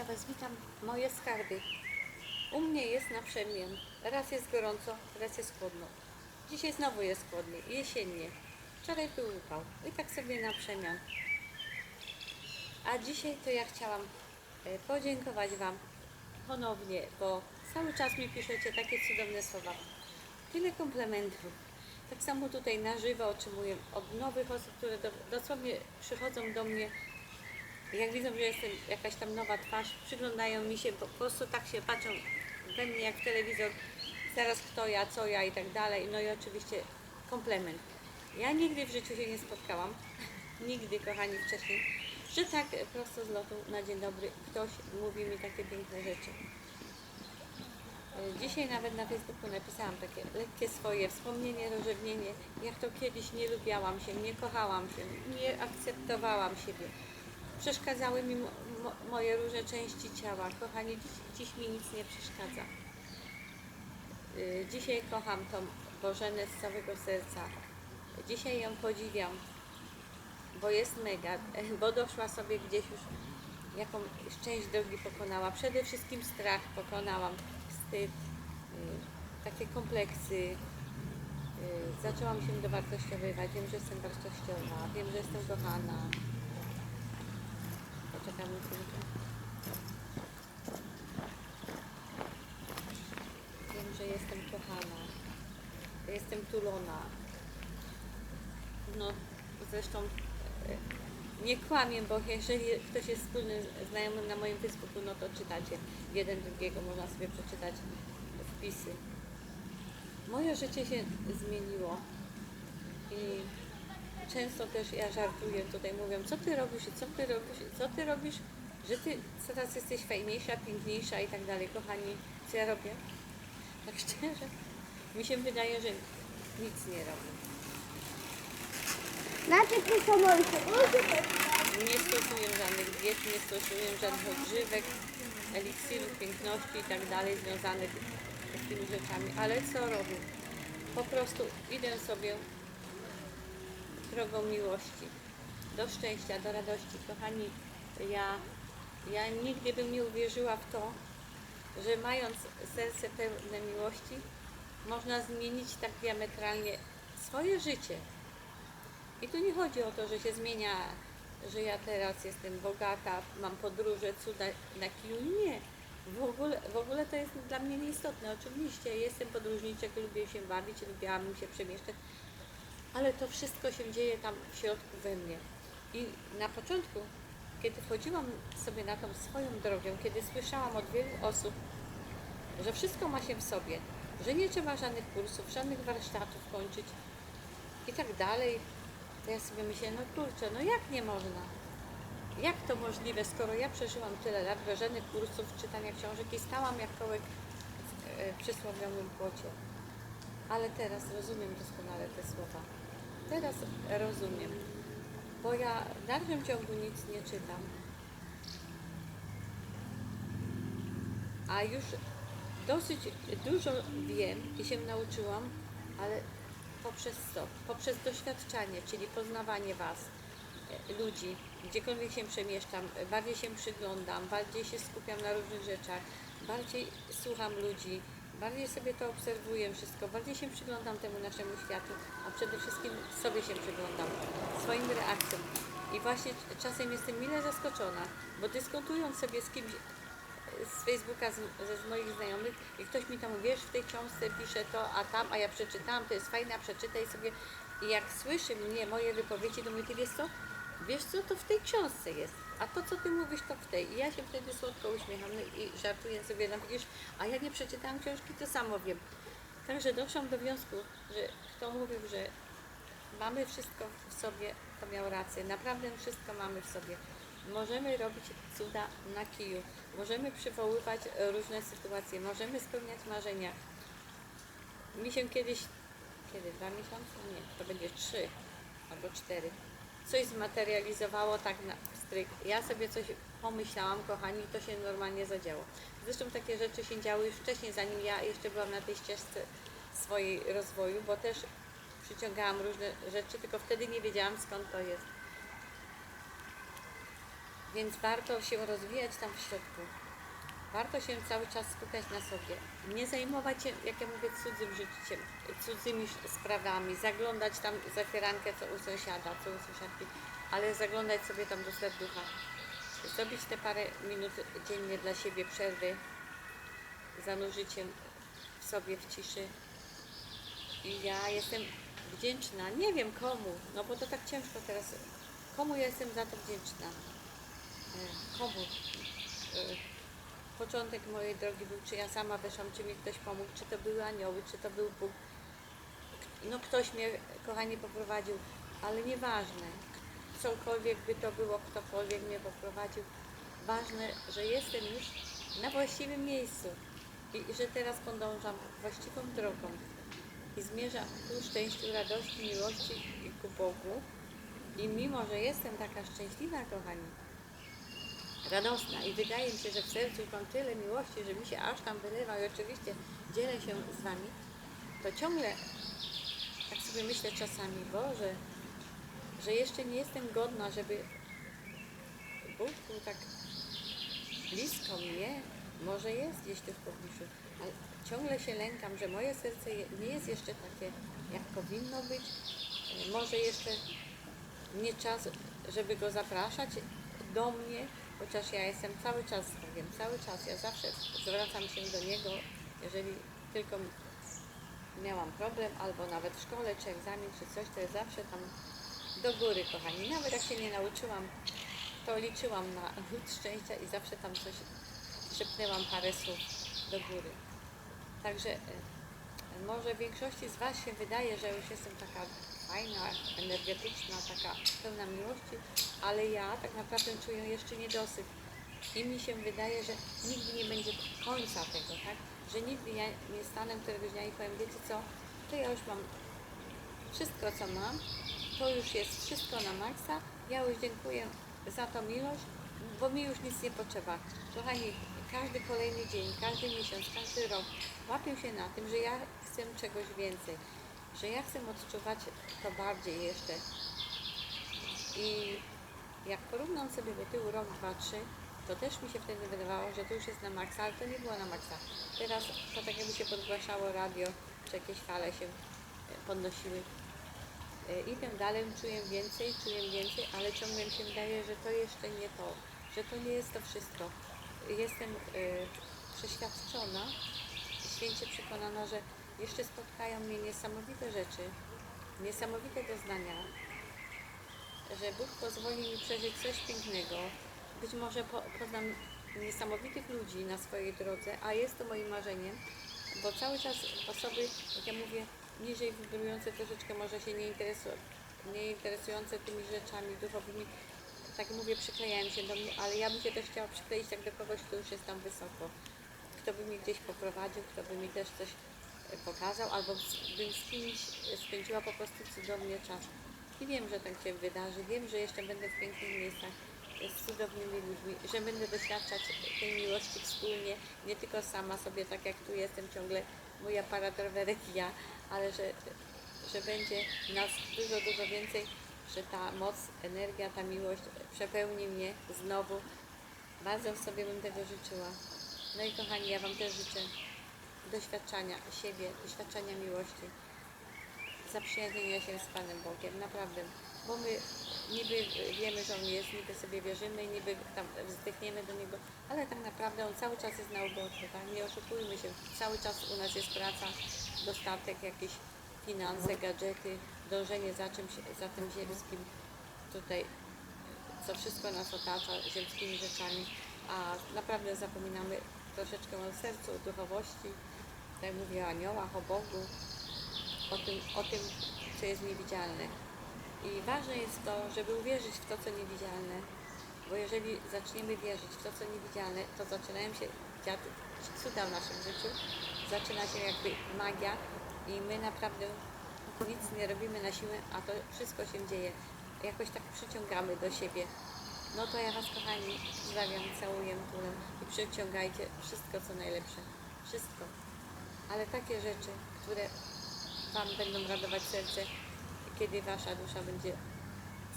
ja Was witam, moje skarby. U mnie jest na przemian. Raz jest gorąco, raz jest chłodno. Dzisiaj znowu jest chłodnie, jesiennie. Wczoraj był upał. I tak sobie na przemian. A dzisiaj to ja chciałam e, podziękować Wam ponownie, bo cały czas mi piszecie takie cudowne słowa. Tyle komplementów. Tak samo tutaj na żywo otrzymuję od nowych osób, które do, dosłownie przychodzą do mnie jak widzą, że jestem jakaś tam nowa twarz, przyglądają mi się, po prostu tak się patrzą we mnie jak telewizor, zaraz kto ja, co ja i tak dalej. No i oczywiście komplement. Ja nigdy w życiu się nie spotkałam, nigdy kochani wcześniej, że tak prosto z lotu na dzień dobry ktoś mówi mi takie piękne rzeczy. Dzisiaj nawet na Facebooku napisałam takie lekkie swoje wspomnienie, rozrzewnienie, jak to kiedyś nie lubiałam się, nie kochałam się, nie akceptowałam siebie. Przeszkadzały mi mo, mo, moje różne części ciała. Kochani, dziś, dziś mi nic nie przeszkadza. Y, Dzisiaj kocham tą Bożenę z całego serca. Dzisiaj ją podziwiam, bo jest mega, bo doszła sobie gdzieś już, jaką część drogi pokonała. Przede wszystkim strach pokonałam, wstyd, y, takie kompleksy. Y, Zaczęłam się dowartościowywać. Wiem, że jestem wartościowa, wiem, że jestem kochana. Poczekam chwilkę. Wiem, że jestem kochana. Jestem tulona. No, zresztą e, nie kłamię, bo jeżeli ktoś jest wspólny znajomym na moim Facebooku, no to czytacie jeden drugiego, można sobie przeczytać wpisy. Moje życie się zmieniło i często też ja żartuję tutaj, mówią, co ty robisz i co ty robisz co ty robisz, że ty coraz jesteś fajniejsza, piękniejsza i tak dalej. Kochani, co ja robię? Tak szczerze, mi się wydaje, że nic nie robię. Znaczy ty moje Nie stosuję żadnych diet, nie stosuję żadnych odżywek, eliksirów piękności i tak dalej związanych z tymi rzeczami. Ale co robię? Po prostu idę sobie drogą miłości, do szczęścia, do radości. Kochani, ja, ja nigdy bym nie uwierzyła w to, że mając serce pełne miłości, można zmienić tak diametralnie swoje życie. I tu nie chodzi o to, że się zmienia, że ja teraz jestem bogata, mam podróże, cuda na kiju. Nie. W ogóle, w ogóle to jest dla mnie nieistotne. Oczywiście jestem podróżniczek, lubię się bawić, lubiłabym się przemieszczać, ale to wszystko się dzieje tam w środku we mnie. I na początku, kiedy wchodziłam sobie na tą swoją drogę, kiedy słyszałam od wielu osób, że wszystko ma się w sobie, że nie trzeba żadnych kursów, żadnych warsztatów kończyć i tak dalej, to ja sobie myślę, no kurczę, no jak nie można? Jak to możliwe, skoro ja przeżyłam tyle lat bez żadnych kursów, czytania książek i stałam jak kołek w e, przysłowiowym płocie. Ale teraz rozumiem doskonale te słowa. Teraz rozumiem, bo ja w dalszym ciągu nic nie czytam. A już dosyć dużo wiem i się nauczyłam, ale poprzez co? Poprzez doświadczanie, czyli poznawanie Was, e, ludzi, gdziekolwiek się przemieszczam, bardziej się przyglądam, bardziej się skupiam na różnych rzeczach, bardziej słucham ludzi, bardziej sobie to obserwuję wszystko, bardziej się przyglądam temu naszemu światu, a przede wszystkim sobie się przyglądam, swoim reakcjom. I właśnie czasem jestem mile zaskoczona, bo dyskutując sobie z kimś z Facebooka, z, z moich znajomych i ktoś mi tam, wiesz, w tej książce pisze to, a tam, a ja przeczytałam, to jest fajne, a przeczytaj sobie. I jak słyszy mnie moje wypowiedzi, to mówi, ty wiesz co, wiesz co, to w tej książce jest, a to, co ty mówisz, to w tej. I ja się wtedy słodko uśmiecham no i żartuję sobie, no widzisz, a ja nie przeczytałam książki, to samo wiem. Także doszłam do wniosku, że kto mówił, że mamy wszystko w sobie, to miał rację. Naprawdę wszystko mamy w sobie. Możemy robić cuda na kiju, możemy przywoływać różne sytuacje, możemy spełniać marzenia. Mi się kiedyś, kiedy dwa miesiące? Nie, to będzie trzy albo cztery. Coś zmaterializowało tak na Ja sobie coś pomyślałam, kochani, to się normalnie zadziało. Zresztą takie rzeczy się działy już wcześniej, zanim ja jeszcze byłam na tej ścieżce swojej rozwoju, bo też przyciągałam różne rzeczy, tylko wtedy nie wiedziałam skąd to jest. Więc warto się rozwijać tam w środku. Warto się cały czas skupiać na sobie. Nie zajmować się, jak ja mówię, cudzym życiem, cudzymi sprawami, zaglądać tam za firankę, co u sąsiada, co u sąsiadki, ale zaglądać sobie tam do serducha. Zrobić te parę minut dziennie dla siebie przerwy, zanurzyć się w sobie w ciszy. I ja jestem wdzięczna, nie wiem komu, no bo to tak ciężko teraz. Komu ja jestem za to wdzięczna? E, Komu? Początek mojej drogi był, czy ja sama weszłam, czy mi ktoś pomógł, czy to były anioły, czy to był Bóg. No ktoś mnie, kochani, poprowadził, ale nieważne. Cokolwiek by to było, ktokolwiek mnie poprowadził. Ważne, że jestem już na właściwym miejscu i że teraz podążam właściwą drogą i zmierzam ku szczęściu, radości, miłości i ku Bogu. I mimo, że jestem taka szczęśliwa, kochani, radosna i wydaje mi się, że w sercu mam tyle miłości, że mi się aż tam wylewa i oczywiście dzielę się z Wami, to ciągle tak sobie myślę czasami, Boże, że jeszcze nie jestem godna, żeby Bóg był tak blisko mnie, może jest gdzieś tu w pobliżu, ale ciągle się lękam, że moje serce nie jest jeszcze takie, jak powinno być. Może jeszcze nie czas, żeby go zapraszać do mnie, chociaż ja jestem cały czas z Bogiem, cały czas. Ja zawsze zwracam się do Niego, jeżeli tylko miałam problem, albo nawet w szkole, czy egzamin, czy coś, to ja zawsze tam do góry, kochani. Nawet jak się nie nauczyłam, to liczyłam na lód szczęścia i zawsze tam coś szepnęłam parę słów do góry. Także e, może większości z Was się wydaje, że już jestem taka fajna, energetyczna, taka pełna miłości, ale ja tak naprawdę czuję jeszcze niedosyt. I mi się wydaje, że nigdy nie będzie końca tego, tak? Że nigdy ja nie stanę któregoś dnia i powiem, wiecie co, to ja już mam wszystko, co mam, to już jest wszystko na maksa. Ja już dziękuję za tą miłość, bo mi już nic nie potrzeba. Kochani, każdy kolejny dzień, każdy miesiąc, każdy rok łapię się na tym, że ja chcę czegoś więcej, że ja chcę odczuwać to bardziej jeszcze. I jak porównam sobie do tyłu rok, dwa, trzy, to też mi się wtedy wydawało, że to już jest na maksa, ale to nie było na maksa. Teraz to tak jakby się podgłaszało radio, czy jakieś fale się e, podnosiły. E, Idę dalej, czuję więcej, czuję więcej, ale ciągle mi się wydaje, że to jeszcze nie to, że to nie jest to wszystko. Jestem e, przeświadczona, święcie przekonana, że jeszcze spotkają mnie niesamowite rzeczy, niesamowite doznania, że Bóg pozwoli mi przeżyć coś pięknego. Być może po, poznam niesamowitych ludzi na swojej drodze, a jest to moim marzeniem, bo cały czas osoby, jak ja mówię, niżej wibrujące troszeczkę może się nie, interesu, nie interesujące tymi rzeczami duchowymi, tak mówię, przyklejają się do mnie, ale ja bym się też chciała przykleić tak do kogoś, kto już jest tam wysoko. Kto by mnie gdzieś poprowadził, kto by mi też coś pokazał, albo bym z kimś spędziła po prostu cudownie czas. I wiem, że tak się wydarzy, wiem, że jeszcze będę w pięknych miejscach z cudownymi ludźmi, że będę doświadczać tej miłości wspólnie, nie tylko sama sobie, tak jak tu jestem ciągle, mój aparat rowerek ja, ale że, że będzie nas dużo, dużo więcej, że ta moc, energia, ta miłość przepełni mnie znowu. Bardzo sobie bym tego życzyła. No i kochani, ja Wam też życzę doświadczania siebie, doświadczania miłości zaprzyjaźnienia się z Panem Bogiem, naprawdę. Bo my niby wiemy, że On jest, niby sobie wierzymy, niby tam wzdychniemy do Niego, ale tak naprawdę On cały czas jest na uboczu, tak? Nie oszukujmy się, cały czas u nas jest praca, dostatek, jakieś finanse, gadżety, dążenie za czymś, za tym ziemskim tutaj, co wszystko nas otacza ziemskimi rzeczami, a naprawdę zapominamy troszeczkę o sercu, o duchowości, jak mówię o aniołach, o Bogu, o tym, o tym, co jest niewidzialne. I ważne jest to, żeby uwierzyć w to, co niewidzialne, bo jeżeli zaczniemy wierzyć w to, co niewidzialne, to zaczynają się dziać cuda w naszym życiu, zaczyna się jakby magia i my naprawdę nic nie robimy na siłę, a to wszystko się dzieje. Jakoś tak przyciągamy do siebie. No to ja Was, kochani, pozdrawiam, całuję, tulę i przyciągajcie wszystko, co najlepsze. Wszystko. Ale takie rzeczy, które Wam będą radować serce, kiedy Wasza dusza będzie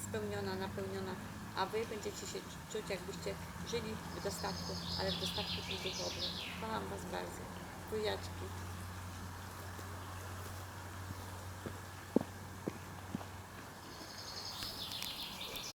spełniona, napełniona a wy będziecie się czuć, jakbyście żyli w dostatku, ale w dostatku duchowym. Kocham was bardzo. Buziaczki.